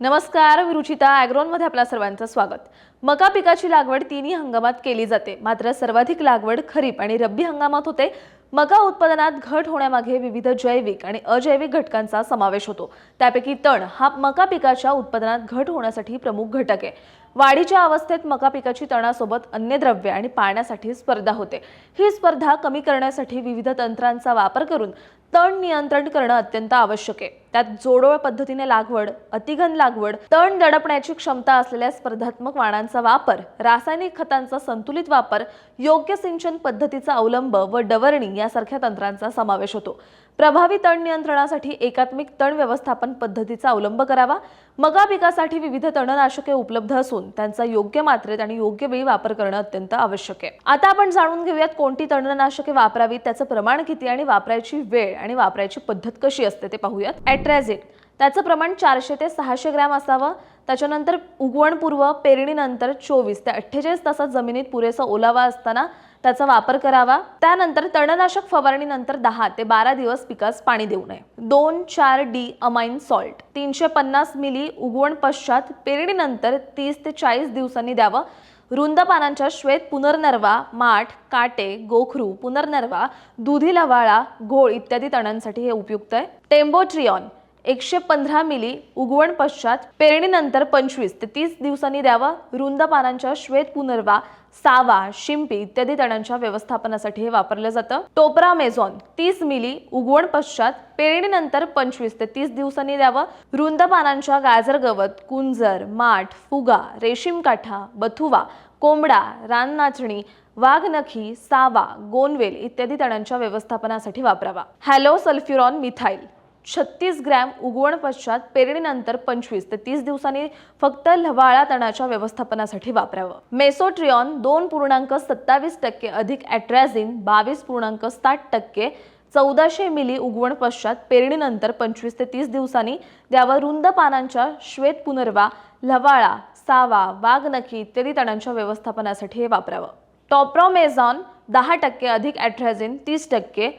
नमस्कार मी रुचिता ॲग्रोनमध्ये आपल्या सर्वांचं स्वागत. मका पिकाची लागवड तिन्ही हंगामात केली जाते. मात्र सर्वाधिक लागवड खरीप आणि रब्बी हंगामात होते. मका उत्पादनात घट होण्यामागे विविध जैविक आणि अजैविक घटकांचा समावेश होतो. त्यापैकी तण हा मका पिकाच्या उत्पादनात घट होण्यासाठी प्रमुख घटक आहे. वाढीच्या अवस्थेत मका पिकाची तणासोबत अन्य द्रव्य आणि पाण्यासाठी स्पर्धा होते. ही स्पर्धा कमी करण्यासाठी विविध तंत्रांचा वापर करून तण नियंत्रण करणं अत्यंत आवश्यक आहे. त्यात जोडोळ पद्धतीने लागवड अतिघन लागवड तण दडपण्याची क्षमता असलेल्या स्पर्धात्मक वाणांचा वापर रासायनिक खतांचा संतुलित वापर योग्य सिंचन पद्धतीचा अवलंब व डवरणी यासारख्या तंत्रांचा समावेश होतो. प्रभावी तण नियंत्रणासाठी एकात्मिक तण व्यवस्थापन पद्धतीचा अवलंब करावा. मगा पिकासाठी विविध तणनाशके उपलब्ध असून त्यांचा योग्य मात्रेत आणि योग्य वेळी वापर करणं अत्यंत आवश्यक आहे. आता आपण जाणून घेऊयात कोणती तणनाशके वापरावीत त्याचं प्रमाण किती आणि वापरायची वेळ आणि वापरायची पद्धत कशी असते ते पाहूयात. ॲट्रॅझिट त्याचं प्रमाण चारशे ते सहाशे ग्रॅम असावं. त्याच्यानंतर उगवणपूर्व पेरणीनंतर चोवीस ते अठ्ठेचाळीस तासात जमिनीत पुरेसा ओलावा असताना त्याचा वापर करावा. त्यानंतर तणनाशक फवारणीनंतर दहा ते बारा दिवस पिकास पाणी देऊ नये. दोन चार डी अमाइन सॉल्ट तीनशे पन्नास मिली उगवण पश्चात पेरणीनंतर तीस ते चाळीस दिवसांनी द्यावं. रुंद पानांच्या श्वेत पुनर्नरवा माठ काटे गोखरू पुनर्नरवा दुधी लवाळा घोळ इत्यादी तणांसाठी हे उपयुक्त आहे. टेम्बोट्रियॉन एकशे पंधरा मिली उगवण पश्चात पेरणीनंतर पंचवीस ते तीस दिवसांनी द्यावा रुंद पानांच्या श्वेत पुनर्वा सावा शिंपी इत्यादी तणांच्या व्यवस्थापनासाठी हे वापरलं जातं. टोपरा मेझॉन तीस मिली उगवण पश्चात पेरणीनंतर पंचवीस ते तीस दिवसांनी द्यावं. रुंद पानांच्या गाजर गवत कुंजर माठ फुगा रेशीम काठा बथुवा कोंबडा राननाचणी वाघनखी सावा गोनवेल इत्यादी तणांच्या व्यवस्थापनासाठी वापरावा. Halosulfuron methyl. छत्तीस ग्रॅम उगवण पश्चात पेरणीनंतर पंचवीस ते तीस दिवसांनी फक्त लवाळा तणाच्या व्यवस्थापनासाठी वापरावं. मेसोट्रियॉन दोन पूर्णांक सत्तावीस टक्के अधिक ॲट्रॅझिन बावीस पूर्णांक साठ टक्के चौदाशे मिली उगवण पश्चात पेरणीनंतर पंचवीस ते तीस दिवसांनी द्यावं रुंद पानांच्या श्वेत पुनर्वा लवाळा सावा वाघनखी इत्यादी तणांच्या व्यवस्थापनासाठी हे वापरावं. टॉप्रॉमेझॉन दहा टक्के अधिक ॲट्रॅझिन तीस टक्के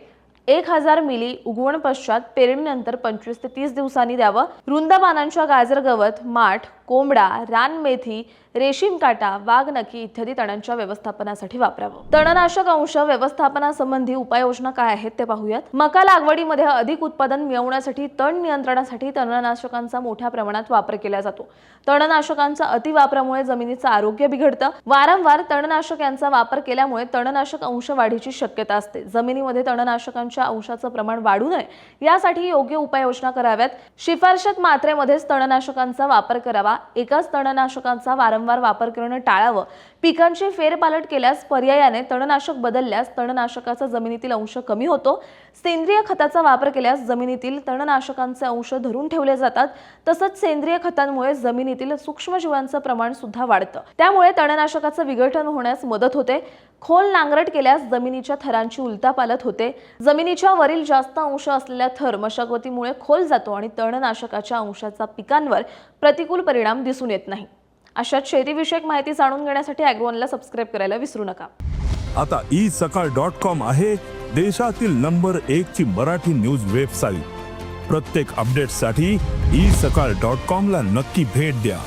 एक हजार मिली उगवण पश्चात पेरणीनंतर पंचवीस ते तीस दिवसांनी द्यावं. रुंद पानांच्या गाजर गवत माठ कोंबडा रानमेथी रेशीम काटा वाघनखी इत्यादी तणांच्या व्यवस्थापनासाठी वापरावं. तणनाशक अंश व्यवस्थापनासंबंधी उपाययोजना काय आहेत ते पाहूयात. मका लागवडीमध्ये अधिक उत्पादन मिळवण्यासाठी तण नियंत्रणासाठी तणनाशकांचा मोठ्या प्रमाणात वापर केला जातो. तणनाशकांचा अतिवापरामुळे जमिनीचं आरोग्य बिघडतं. वारंवार तणनाशक यांचा वापर केल्यामुळे तणनाशक अंश वाढीची शक्यता असते. जमिनीमध्ये तणनाशकांच्या अंशाचं प्रमाण वाढू नये यासाठी योग्य उपाययोजना कराव्यात. शिफारशत मात्रेमध्येच तणनाशकांचा वापर करावा. एकाच तणनाशकांचा वारंवार वापर करणं टाळावं. पिकांची फेरपालट केल्यास पर्यायाने तणनाशक बदलल्यास तणनाशकाचा जमिनीतील अंश कमी होतो. सेंद्रिय खताचा वापर केल्यास जमिनीतील तणनाशकांचे अंश धरून ठेवले जातात. तसंच सेंद्रिय खतांमुळे जमिनीतील सूक्ष्मजीवांचं प्रमाण सुद्धा वाढतं. त्यामुळे तणनाशकाचं विघटन होण्यास मदत होते. खोल नांगरट केल्यास जमिनीच्या थरांची उलतापालत होते. जमिनीच्या वरील जास्त अंश असलेल्या थर मशागतीमुळे खोल जातो आणि तणनाशकाच्या अंशाचा पिकांवर प्रतिकूल परिणाम दिसून येत नाही. अशात शेतीविषयक माहिती जाणून घेण्यासाठी ॲग्रोनला सबस्क्राईब करायला विसरू नका. आता ई सकाळ डॉट कॉम आहे देशातील नंबर एक ची मराठी न्यूज वेबसाईट. प्रत्येक अपडेटसाठी ई सकाळ डॉट कॉम ला नक्की भेट द्या.